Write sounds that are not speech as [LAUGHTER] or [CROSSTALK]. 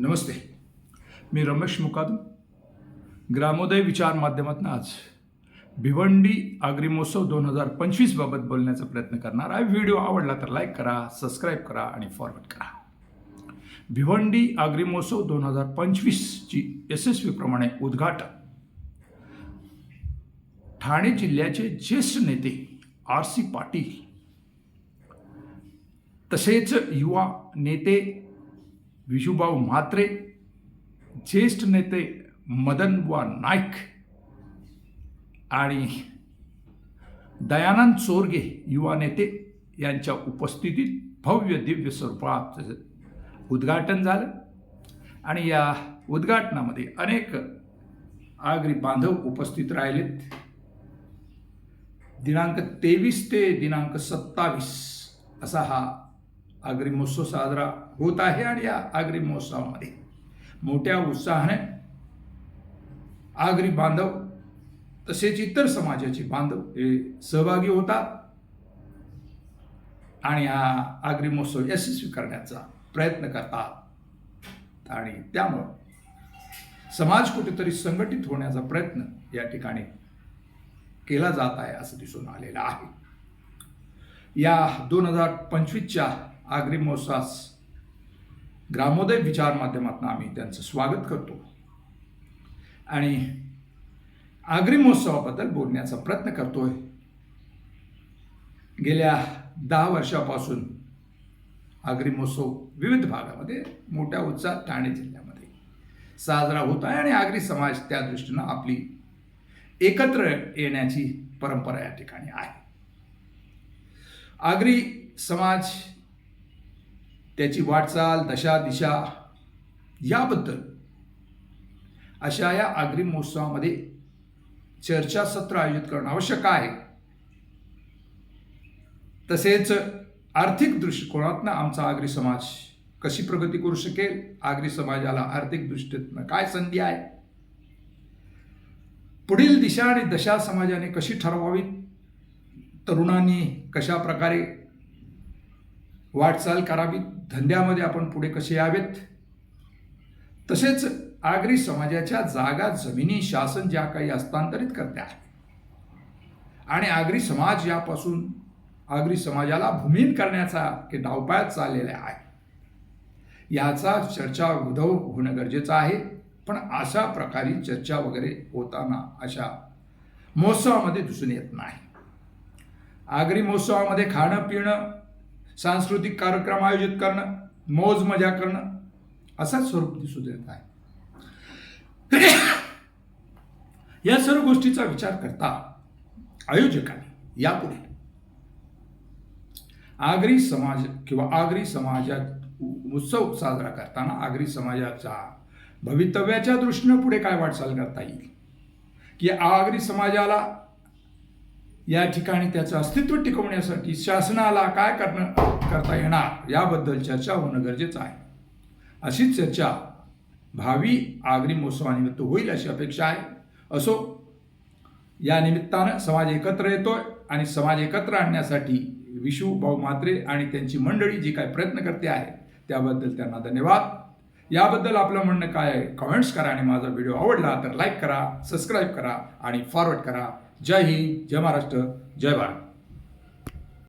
नमस्ते. मी रमेश मुकादम. ग्रामोदय विचार माध्यमातून आज भिवंडी आगरी महोत्सव दोन हजार पंचवीसबाबत बोलण्याचा प्रयत्न करणार आहे. व्हिडिओ आवडला तर लाईक करा सबस्क्राईब करा आणि फॉरवर्ड करा. भिवंडी आगरी महोत्सव दोन हजार पंचवीसची यशस्वीप्रमाणे उद्घाटन. ठाणे जिल्ह्याचे ज्येष्ठ नेते आर सी पाटील तसेच युवा नेते विशुभाव म्हात्रे ज्येष्ठ नेते मदनबुवा नाईक आणि दयानंद चोरगे युवा नेते यांच्या उपस्थितीत भव्य दिव्य स्वरूपात उद्घाटन झालं. आणि या उद्घाटनामध्ये अनेक आगरी बांधव उपस्थित राहिलेत. दिनांक तेवीस ते दिनांक सत्तावीस असा हा आगरी महोत्सव साजरा होत आहे आणि या आगरी महोत्सवामध्ये मोठ्या उत्साहाने आगरी बांधव तसेच इतर समाजाचे बांधव हे सहभागी होतात. आणि हा आगरी महोत्सव यशस्वी करण्याचा प्रयत्न करतात. आणि त्यामुळं समाज कुठेतरी संघटित होण्याचा प्रयत्न या ठिकाणी केला जात आहे असं दिसून आलेलं आहे. या दोन हजार पंचवीसच्या आग्रिमोसास ग्रामोदय विचार माध्यमातून आम्ही त्यांचं स्वागत करतो. आणि आग्रिमहोत्सवाबद्दल बोलण्याचा प्रयत्न करतोय. गेल्या दहा वर्षापासून आग्रिमोत्सव विविध भागामध्ये मोठ्या उत्साहात ठाणे जिल्ह्यामध्ये साजरा होत आहे आणि आगरी समाज त्या दृष्टीनं आपली एकत्र येण्याची परंपरा या ठिकाणी आहे. आगरी समाज त्याची वाटचाल दशा दिशा याबद्दल अशा या अग्रिम महोत्सवामध्ये चर्चासत्र आयोजित करणं आवश्यक आहे. तसेच आर्थिक दृष्टिकोनातनं आमचा आगरी समाज कशी प्रगती करू शकेल? आगरी समाजाला आर्थिक दृष्टीतनं काय संधी आहे? पुढील दिशा आणि दशा समाजाने कशी ठरवावी तरुणांनी कशा प्रकारे वाटचाल करावी. धंद्यामध्ये आपण पुढे कसे यावेत? तसेच आगरी समाजाच्या जागा जमिनी शासन ज्या काही हस्तांतरित करते आहे आणि आगरी समाज यापासून आगरी समाजाला भूमिहीन करण्याचा के डावपायात चाललेला आहे. याचा चर्चा उद्धव होणं गरजेचं आहे. पण अशा प्रकारे चर्चा वगैरे होताना अशा महोत्सवामध्ये दिसून येत नाही. आगरी महोत्सवामध्ये खाणं पिणं सांस्कृतिक कार्यक्रम आयोजित करणं मौज मजा करणं असंच स्वरूप दिसून येत आहे. [COUGHS] या सर्व गोष्टीचा विचार करता आयोजकांनी यापुढे आगरी समाज किंवा आगरी समाजात उत्सव साजरा करताना आगरी समाजाचा भवितव्याच्या दृष्टीनं पुढे काय वाटचाल करता येईल? की आगरी समाजाला या ठिकाणी त्याचं अस्तित्व टिकवण्यासाठी शासनाला काय करणं करता येणार याबद्दल चर्चा होणं गरजेचं आहे. अशीच चर्चा भावी आगरी महोत्सवानिमित्त होईल अशी अपेक्षा आहे. असो या निमित्तानं समाज एकत्र येतोय आणि समाज एकत्र आणण्यासाठी विशू भाऊ म्हात्रे आणि त्यांची मंडळी जी काय प्रयत्न करते आहे त्याबद्दल त्यांना धन्यवाद. याबद्दल आपलं म्हणणं काय आहे? कमेंट्स करा आणि माझा व्हिडिओ आवडला तर लाईक करा सबस्क्राईब करा आणि फॉरवर्ड करा. जय हिंद जय महाराष्ट्र जय भारत.